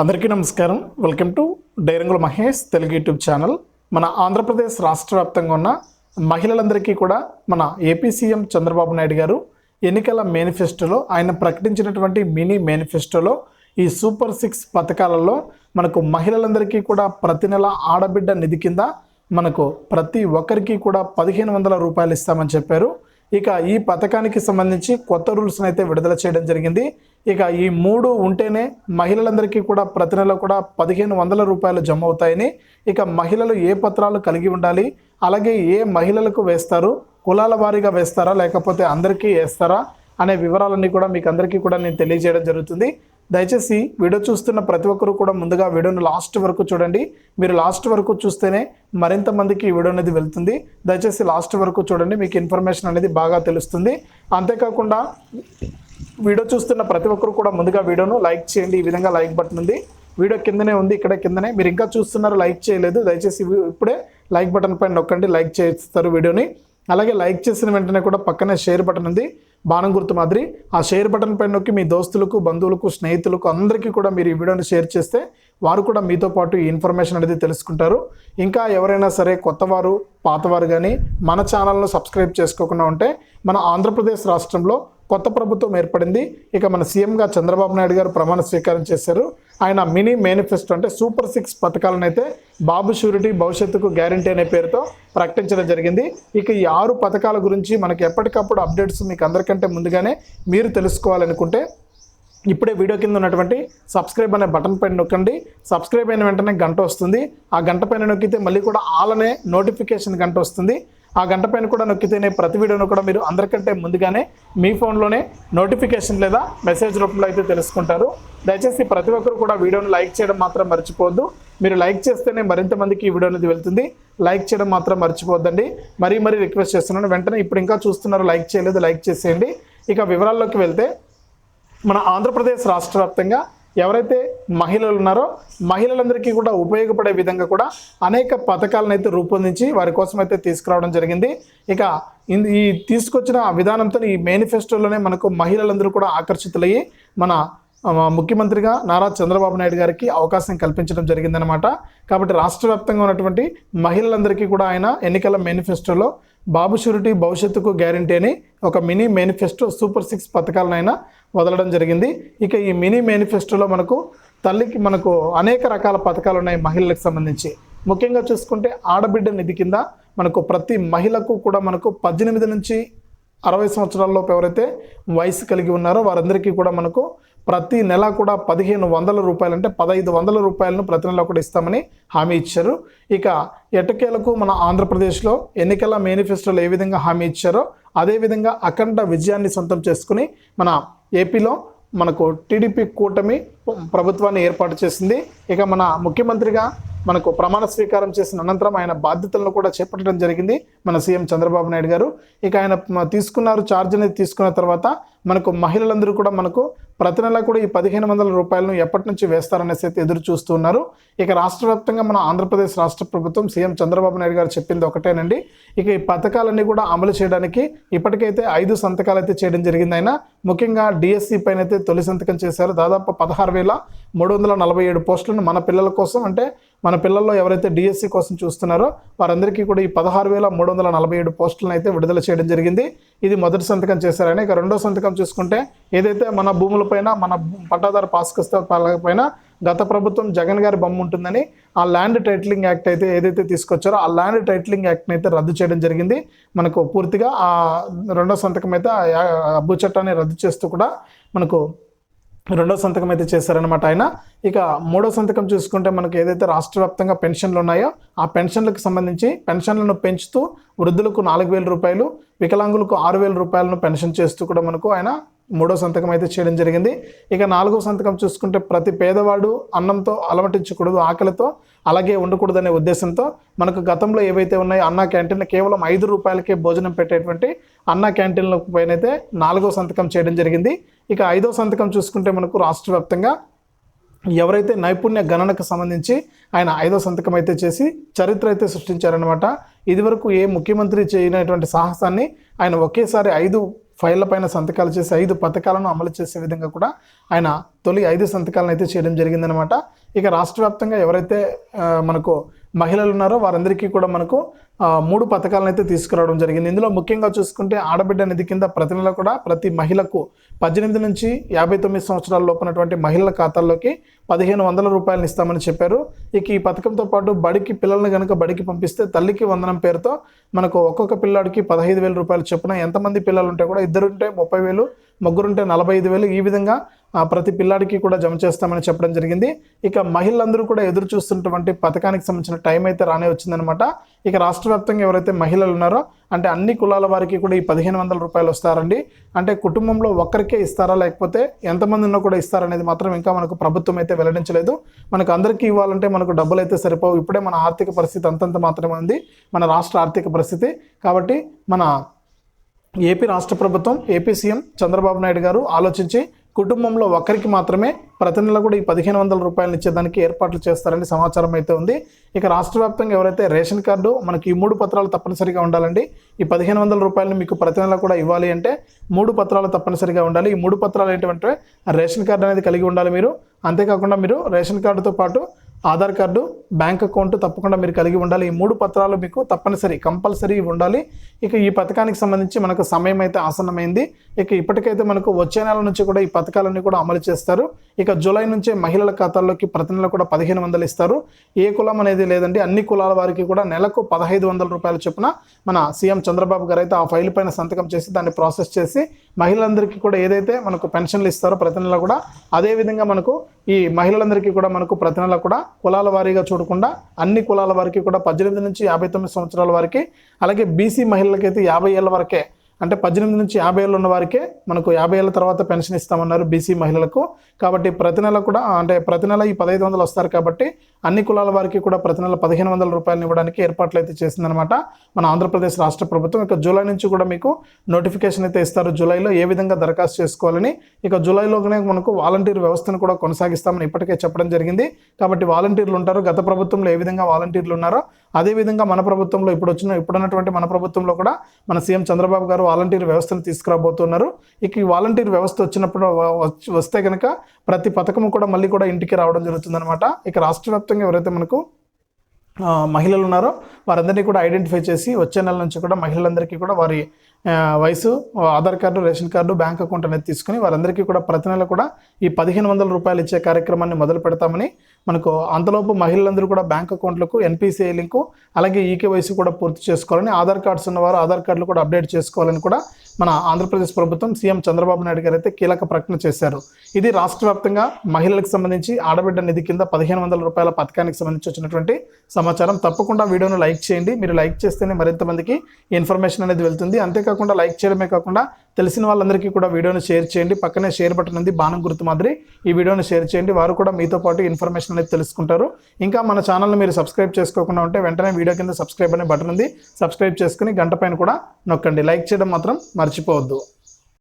అందరికీ నమస్కారం. Welcome to డైరంగుల మహేష్ తెలుగు యూట్యూబ్ ఛానల్. మన ఆంధ్రప్రదేశ్ రాష్ట్ర వ్యాప్తంగా ఉన్న మహిళలందరికీ కూడా మన ఏపీ సీఎం చంద్రబాబు నాయుడు గారు ఎన్నికల మేనిఫెస్టోలో ఆయన ప్రకటించినటువంటి మినీ మేనిఫెస్టోలో ఈ సూపర్ సిక్స్ పథకాలలో మనకు మహిళలందరికీ కూడా ప్రతి నెల ఆడబిడ్డ నిధి కింద మనకు ప్రతి ఒక్కరికి కూడా పదిహేను వందల రూపాయలు ఇస్తామని చెప్పారు. ఇక ఈ పథకానికి సంబంధించి కొత్త రూల్స్ని అయితే విడుదల చేయడం జరిగింది. ఇక ఈ మూడు ఉంటేనే మహిళలందరికీ కూడా ప్రతి నెల కూడా పదిహేను వందల రూపాయలు జమ అవుతాయని ఇక మహిళలు ఏ పత్రాలు కలిగి ఉండాలి? అలాగే ఏ మహిళలకు వేస్తారు? కులాల వారీగా వేస్తారా? లేకపోతే అందరికీ వేస్తారా? అనే వివరాలన్నీ కూడా మీకు అందరికీ కూడా నేను తెలియజేయడం జరుగుతుంది. దయచేసి వీడియో చూస్తున్న ప్రతి ఒక్కరు కూడా ముందుగా వీడియోను లాస్ట్ వరకు చూడండి. మీరు లాస్ట్ వరకు చూస్తేనే మరింత మందికి ఈ వీడియో అనేది వెళ్తుంది. దయచేసి లాస్ట్ వరకు చూడండి. మీకు ఇన్ఫర్మేషన్ అనేది బాగా తెలుస్తుంది. అంతేకాకుండా వీడియో చూస్తున్న ప్రతి ఒక్కరు కూడా ముందుగా వీడియోను లైక్ చేయండి. ఈ విధంగా లైక్ బటన్ ఉంది. వీడియో కిందనే ఉంది ఇక్కడ కిందనే. మీరు ఇంకా చూస్తున్నారు లైక్ చేయలేదు. దయచేసి ఇప్పుడే లైక్ బటన్ పైన నొక్కండి లైక్ చేస్తారు వీడియోని. అలాగే లైక్ చేసిన వెంటనే కూడా పక్కనే షేర్ బటన్ ఉంది. బాణం గుర్తు మాదిరి. ఆ షేర్ బటన్ పైన నొక్కి మీ దోస్తులకు బంధువులకు స్నేహితులకు అందరికీ కూడా మీరు ఈ వీడియోని షేర్ చేస్తే వారు కూడా మీతో పాటు ఈ ఇన్ఫర్మేషన్ అనేది తెలుసుకుంటారు. ఇంకా ఎవరైనా సరే కొత్తవారు పాతవారు కానీ మన ఛానల్ను సబ్స్క్రైబ్ చేసుకోకుండా ఉంటే మన ఆంధ్రప్రదేశ్ రాష్ట్రంలో కొత్త ప్రభుత్వం ఏర్పడింది. ఇక మన సీఎంగా చంద్రబాబు నాయుడు గారు ప్రమాణ స్వీకారం చేశారు. ఆయన మినీ మేనిఫెస్టో అంటే సూపర్ సిక్స్ పథకాలను అయితే బాబు షూరిటీ భవిష్యత్తుకు గ్యారంటీ అనే పేరుతో ప్రకటించడం జరిగింది. ఇక ఈ ఆరు పథకాల గురించి మనకి ఎప్పటికప్పుడు అప్డేట్స్ మీకు అందరికంటే ముందుగానే మీరు తెలుసుకోవాలనుకుంటే ఇప్పుడే వీడియో కింద ఉన్నటువంటి సబ్స్క్రైబ్ అనే బటన్ పైన నొక్కండి. సబ్స్క్రైబ్ అయిన వెంటనే గంట వస్తుంది. ఆ గంట పైన నొక్కితే మళ్ళీ కూడా ఆల్ అనే నోటిఫికేషన్ గంట వస్తుంది. ఆ గంట పైన కూడా నొక్కితేనే ప్రతి వీడియోను కూడా మీరు అందరికంటే ముందుగానే మీ ఫోన్లోనే నోటిఫికేషన్ లేదా మెసేజ్ రూపంలో అయితే తెలుసుకుంటారు. దయచేసి ప్రతి ఒక్కరు కూడా వీడియోను లైక్ చేయడం మాత్రం మర్చిపోవద్దు. మీరు లైక్ చేస్తేనే మరింత మందికి ఈ వీడియో అనేది వెళ్తుంది. లైక్ చేయడం మాత్రం మర్చిపోద్దండి మరీ మరీ రిక్వెస్ట్ చేస్తున్నాను. వెంటనే ఇప్పుడు ఇంకా చూస్తున్నారు లైక్ చేయలేదు లైక్ చేసేయండి. ఇక వివరాల్లోకి వెళ్తే మన ఆంధ్రప్రదేశ్ రాష్ట్ర వ్యాప్తంగా ఎవరైతే మహిళలు ఉన్నారో మహిళలందరికీ కూడా ఉపయోగపడే విధంగా కూడా అనేక పథకాలను అయితే రూపొందించి వారి కోసం అయితే తీసుకురావడం జరిగింది. ఇక ఈ తీసుకొచ్చిన విధానంతో ఈ మేనిఫెస్టోలోనే మనకు మహిళలందరూ కూడా ఆకర్షితులయ్యి మన ముఖ్యమంత్రిగా నారా చంద్రబాబు నాయుడు గారికి అవకాశం కల్పించడం జరిగిందనమాట కాబట్టి రాష్ట్ర వ్యాప్తంగా ఉన్నటువంటి మహిళలందరికీ కూడా ఆయన ఎన్నికల మేనిఫెస్టోలో బాబు షూరిటీ భవిష్యత్తుకు గ్యారంటీ అని ఒక మినీ మేనిఫెస్టో సూపర్ సిక్స్ పథకాలను ఆయన వదలడం జరిగింది. ఇక ఈ మినీ మేనిఫెస్టోలో మనకు తల్లికి మనకు అనేక రకాల పథకాలు ఉన్నాయి మహిళలకు సంబంధించి. ముఖ్యంగా చూసుకుంటే ఆడబిడ్డ నిధి కింద మనకు ప్రతి మహిళకు కూడా మనకు పద్దెనిమిది నుంచి అరవై సంవత్సరాల్లోపు ఎవరైతే వయసు కలిగి ఉన్నారో వారందరికీ కూడా మనకు ప్రతి నెల కూడా పదిహేను వందల రూపాయలు అంటే పదహైదు వందల రూపాయలను ప్రతి నెల కూడా ఇస్తామని హామీ ఇచ్చారు. ఇక ఎటకేలకు మన ఆంధ్రప్రదేశ్లో ఎన్నికల మేనిఫెస్టోలో ఏ విధంగా హామీ ఇచ్చారో అదేవిధంగా అఖండ విజయాన్ని సొంతం చేసుకుని మన ఏపీలో మనకు టీడీపీ కూటమి ప్రభుత్వాన్ని ఏర్పాటు చేసింది. ఇక మన ముఖ్యమంత్రిగా మనకు ప్రమాణ స్వీకారం చేసిన అనంతరం ఆయన బాధ్యతలను కూడా చేపట్టడం జరిగింది మన సీఎం చంద్రబాబు నాయుడు గారు. ఇక ఆయన తీసుకున్నారు ఛార్జ్ అనేది తీసుకున్న తర్వాత మనకు మహిళలందరూ కూడా మనకు ప్రతి నెల కూడా ఈ పదిహేను వందల రూపాయలను ఎప్పటి నుంచి వేస్తారనేసి అయితే ఎదురు చూస్తున్నారు ఇక రాష్ట్ర వ్యాప్తంగా మన ఆంధ్రప్రదేశ్ రాష్ట్ర ప్రభుత్వం సీఎం చంద్రబాబు నాయుడు గారు చెప్పింది ఒకటేనండి. ఇక ఈ పథకాలన్నీ కూడా అమలు చేయడానికి ఇప్పటికైతే ఐదు సంతకాలు అయితే చేయడం జరిగింది ఆయన. ముఖ్యంగా డిఎస్సి పైన అయితే తొలి సంతకం చేశారు. దాదాపు పదహారు వేల మూడు వందల నలభై ఏడు పోస్టులను మన పిల్లల కోసం అంటే మన పిల్లల్లో ఎవరైతే డిఎస్సి కోసం చూస్తున్నారో వారందరికీ కూడా ఈ పదహారు వేల మూడు వందల నలభై ఏడు పోస్టులను అయితే విడుదల చేయడం జరిగింది. ఇది మొదటి సంతకం చేశారని. ఇక రెండో సంతకం చూసుకుంటే ఏదైతే మన భూములపైన మన పట్టాదారు పాస్ పుస్తకాల పైన గత ప్రభుత్వం జగన్ గారి బొమ్మ ఉంటుందని ఆ ల్యాండ్ టైటిలింగ్ యాక్ట్ అయితే ఏదైతే తీసుకొచ్చారో ఆ ల్యాండ్ టైటిలింగ్ యాక్ట్ని అయితే రద్దు చేయడం జరిగింది. మనకు పూర్తిగా ఆ రెండో సంతకం అయితే అబ్బు చట్టాన్ని రద్దు చేస్తూ కూడా మనకు రెండో సంతకం అయితే చేశారనమాట ఆయన. ఇక మూడో సంతకం చూసుకుంటే మనకి ఏదైతే రాష్ట్ర వ్యాప్తంగా పెన్షన్లు ఉన్నాయో ఆ పెన్షన్లకు సంబంధించి పెన్షన్లను పెంచుతూ వృద్ధులకు నాలుగు వేల రూపాయలు వికలాంగులకు ఆరు వేల రూపాయలను పెన్షన్ చేస్తూ కూడా మనకు ఆయన మూడో సంతకం అయితే చేయడం జరిగింది. ఇక నాలుగో సంతకం చూసుకుంటే ప్రతి పేదవాడు అన్నంతో అలమటించకూడదు ఆకలితో అలాగే ఉండకూడదనే ఉద్దేశంతో మనకు గతంలో ఏవైతే ఉన్నాయో అన్నా క్యాంటీన్ కేవలం ఐదు రూపాయలకే భోజనం పెట్టేటువంటి అన్న క్యాంటీన్ల పైన అయితే నాలుగో సంతకం చేయడం జరిగింది. ఇక ఐదో సంతకం చూసుకుంటే మనకు రాష్ట్ర వ్యాప్తంగా ఎవరైతే నైపుణ్య గణనకు సంబంధించి ఆయన ఐదో సంతకం అయితే చేసి చరిత్ర అయితే సృష్టించారనమాట ఇదివరకు ఏ ముఖ్యమంత్రి చేయనటువంటి సాహసాన్ని ఆయన ఒకేసారి ఐదు ఫైళ్ళ పైన సంతకాలు చేసి ఐదు పథకాలను అమలు చేసే విధంగా కూడా ఆయన తొలి ఐదు సంతకాలను అయితే చేయడం జరిగిందనమాట ఇక రాష్ట్ర వ్యాప్తంగా ఎవరైతే మనకు మహిళలు ఉన్నారో వారందరికీ కూడా మనకు మూడు పథకాలను అయితే తీసుకురావడం జరిగింది. ఇందులో ముఖ్యంగా చూసుకుంటే ఆడబిడ్డ నిధి కింద ప్రతి నెల కూడా ప్రతి మహిళకు పద్దెనిమిది నుంచి యాభై తొమ్మిది సంవత్సరాల లోపునటువంటి మహిళల ఖాతాల్లోకి పదిహేను వందల రూపాయలను ఇస్తామని చెప్పారు. ఇక ఈ పథకంతో పాటు బడికి పిల్లల్ని కనుక బడికి పంపిస్తే తల్లికి వందనం పేరుతో మనకు ఒక్కొక్క పిల్లాడికి పదహైదు వేల రూపాయలు చొప్పున ఎంతమంది పిల్లలు ఉంటే కూడా ఇద్దరుంటే ముప్పై వేలు ముగ్గురుంటే నలభై ఐదు వేలు. ఈ విధంగా ప్రతి పిల్లాడికి కూడా జమ చేస్తామని చెప్పడం జరిగింది. ఇక మహిళలందరూ కూడా ఎదురు చూస్తున్నటువంటి పథకానికి సంబంధించిన టైం అయితే రానే వచ్చిందనమాట ఇక రాష్ట్ర వ్యాప్తంగా ఎవరైతే మహిళలు ఉన్నారో అంటే అన్ని కులాల వారికి కూడా ఈ పదిహేను వందల రూపాయలు వస్తారండి. అంటే కుటుంబంలో ఒక్కరికే ఇస్తారా లేకపోతే ఎంతమంది ఉన్నా కూడా ఇస్తారనేది మాత్రం ఇంకా మనకు ప్రభుత్వం అయితే వెల్లడించలేదు. మనకు అందరికీ ఇవ్వాలంటే మనకు డబ్బులు అయితే సరిపోవు. ఇప్పుడే మన ఆర్థిక పరిస్థితి అంతంత మాత్రమే ఉంది. మన రాష్ట్ర ఆర్థిక పరిస్థితి. కాబట్టి మన ఏపీ రాష్ట్ర ప్రభుత్వం ఏపీ సీఎం చంద్రబాబు నాయుడు గారు ఆలోచించి కుటుంబంలో ఒకరికి మాత్రమే ప్రతి నెల కూడా ఈ పదిహేను వందల రూపాయలు ఇచ్చేదానికి ఏర్పాట్లు చేస్తారని సమాచారం అయితే ఉంది. ఇక రాష్ట్ర వ్యాప్తంగా ఎవరైతే రేషన్ కార్డు మనకి ఈ మూడు పత్రాలు తప్పనిసరిగా ఉండాలండి ఈ పదిహేను వందల రూపాయలు మీకు ప్రతి నెల కూడా ఇవ్వాలి అంటే మూడు పత్రాలు తప్పనిసరిగా ఉండాలి. ఈ మూడు పత్రాలు ఏంటంటే రేషన్ కార్డు అనేది కలిగి ఉండాలి మీరు. అంతేకాకుండా మీరు రేషన్ కార్డుతో పాటు ఆధార్ కార్డు బ్యాంక్ అకౌంట్ తప్పకుండా మీరు కలిగి ఉండాలి. ఈ మూడు పత్రాలు మీకు తప్పనిసరి కంపల్సరీ ఉండాలి. ఇక ఈ పథకానికి సంబంధించి మనకు సమయం అయితే ఆసన్నమైంది. ఇక ఇప్పటికైతే మనకు వచ్చే నెల నుంచి కూడా ఈ పథకాలన్నీ కూడా అమలు చేస్తారు. ఇక జూలై నుంచే మహిళల ఖాతాల్లోకి ప్రతి నెల కూడా పదిహేను వందలు ఇస్తారు. ఏ కులం అనేది లేదండి. అన్ని కులాల వారికి కూడా నెలకు పదహైదు వందల రూపాయల చొప్పున మన సీఎం చంద్రబాబు గారు అయితే ఆ ఫైల్ పైన సంతకం చేసి దాన్ని ప్రాసెస్ చేసి మహిళలందరికీ కూడా ఏదైతే మనకు పెన్షన్లు ఇస్తారో ప్రతి నెల కూడా అదే విధంగా మనకు ఈ మహిళలందరికీ కూడా మనకు ప్రతి నెల కూడా కులాల వారీగా చూడకుండా అన్ని కులాల వారికి కూడా పద్దెనిమిది నుంచి యాభై తొమ్మిది సంవత్సరాల వారికి అలాగే బీసీ మహిళలకైతే యాభై ఏళ్ళ వరకే అంటే పద్దెనిమిది నుంచి యాభై ఏళ్ళు ఉన్న వారికే మనకు యాభై ఏళ్ళ తర్వాత పెన్షన్ ఇస్తామన్నారు బీసీ మహిళలకు. కాబట్టి ప్రతి నెల కూడా అంటే ప్రతి నెల ఈ పదహైదు వందలు వస్తారు కాబట్టి అన్ని కులాల వారికి కూడా ప్రతి నెల పదిహేను వందల రూపాయలు ఇవ్వడానికి ఏర్పాట్లు అయితే చేసిందనమాట మన ఆంధ్రప్రదేశ్ రాష్ట్ర ప్రభుత్వం ఇక జూలై నుంచి కూడా మీకు నోటిఫికేషన్ అయితే ఇస్తారు. జూలైలో ఏ విధంగా దరఖాస్తు చేసుకోవాలని. ఇక జూలైలోనే మనకు వాలంటీర్ వ్యవస్థను కూడా కొనసాగిస్తామని ఇప్పటికే చెప్పడం జరిగింది. కాబట్టి వాలంటీర్లు ఉంటారు. గత ప్రభుత్వంలో ఏ విధంగా వాలంటీర్లు ఉన్నారో అదే విధంగా మన ప్రభుత్వంలో ఇప్పుడు వచ్చిన ఇప్పుడున్నటువంటి మన ప్రభుత్వంలో కూడా మన సీఎం చంద్రబాబు గారు వాలంటీర్ వ్యవస్థను తీసుకురాబోతున్నారు. ఇక ఈ వాలంటీర్ వ్యవస్థ వచ్చినప్పుడు వస్తే కనుక ప్రతి పథకం కూడా మళ్ళీ కూడా ఇంటికి రావడం జరుగుతుందన్నమాట. ఇక రాష్ట్ర వ్యాప్తంగా ఎవరైతే మనకు మహిళలు ఉన్నారో వారందరినీ కూడా ఐడెంటిఫై చేసి వచ్చే నెల నుంచి కూడా మహిళలందరికీ కూడా వారి వయసు Aadhaar card ration card bank account అనేది తీసుకుని వారందరికీ కూడా ప్రతి నెల కూడా ఈ పదిహేను వందల రూపాయలు ఇచ్చే కార్యక్రమాన్ని మొదలు పెడతామని మనకు అంతలోపు మహిళలందరూ కూడా బ్యాంక్ అకౌంట్లకు ఎన్పిసిఐ లింకు అలాగే ఈకేవైసీ కూడా పూర్తి చేసుకోవాలని ఆధార్ కార్డ్స్ ఉన్నవారు ఆధార్ కార్డులు కూడా అప్డేట్ చేసుకోవాలని కూడా మన ఆంధ్రప్రదేశ్ ప్రభుత్వం సీఎం చంద్రబాబు నాయుడు గారు అయితే కీలక ప్రకటన చేశారు. ఇది రాష్ట్ర వ్యాప్తంగా మహిళలకు సంబంధించి ఆడబిడ్డ నిధి కింద పదిహేను వందల రూపాయల పథకానికి సంబంధించి వచ్చినటువంటి సమాచారం. తప్పకుండా వీడియోను లైక్ చేయండి. మీరు లైక్ చేస్తేనే మరింత మందికి ఇన్ఫర్మేషన్ అనేది వెళ్తుంది. అంతేకాకుండా లైక్ చేయడమే కాకుండా తెలిసిన వాళ్ళందరికీ కూడా వీడియోను షేర్ చేయండి. పక్కనే షేర్ బటన్ ఉంది బాణం గుర్తు మాదిరి ఈ వీడియోను షేర్ చేయండి. వారు కూడా మీతో పాటు ఇన్ఫర్మేషన్ అనేది తెలుసుకుంటారు. ఇంకా మన ఛానల్ని మీరు సబ్స్క్రైబ్ చేసుకోకుండా ఉంటే వెంటనే వీడియో కింద సబ్స్క్రైబ్ అనే బటన్ ఉంది. సబ్స్క్రైబ్ చేసుకుని గంట పైన కూడా నొక్కండి. లైక్ చేయడం మాత్రం మర్చిపోవద్దు